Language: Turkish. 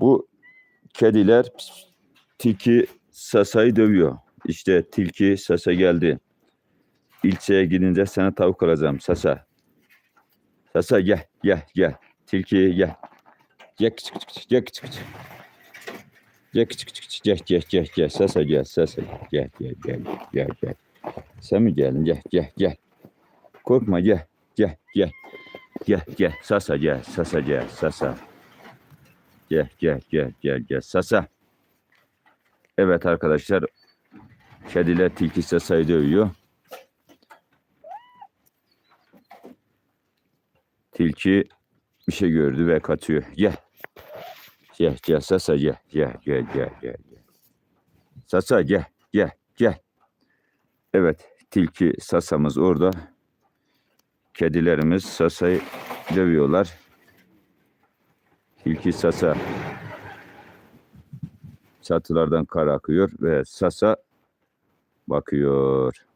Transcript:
Bu kediler tilki Sasa'yı dövüyor. İşte tilki Sasa geldi. İlçeye gidince sana tavuk alacağım Sasa. Sasa gel gel gel. Tilki gel. Gel küçük küçük gel küçük küçük. Gel küçük küçük gel gel gel gel. Sasa gel Sasa gel gel gel gel gel. Sen mi geldin? Gel gel gel. Korkma gel gel gel. Gel gel Sasa gel Sasa gel Sasa. Gel gel gel gel gel Sasa. Evet arkadaşlar. Kediler tilki Sasa'yı dövüyor. Tilki bir şey gördü ve kaçıyor. Gel. Gel gel Sasa. Gel gel gel gel. gel. Sasa gel gel gel. Evet tilki Sasa'mız orada. Kedilerimiz Sasa'yı dövüyorlar. Tilki Sasa çatılardan kar akıyor ve Sasa bakıyor.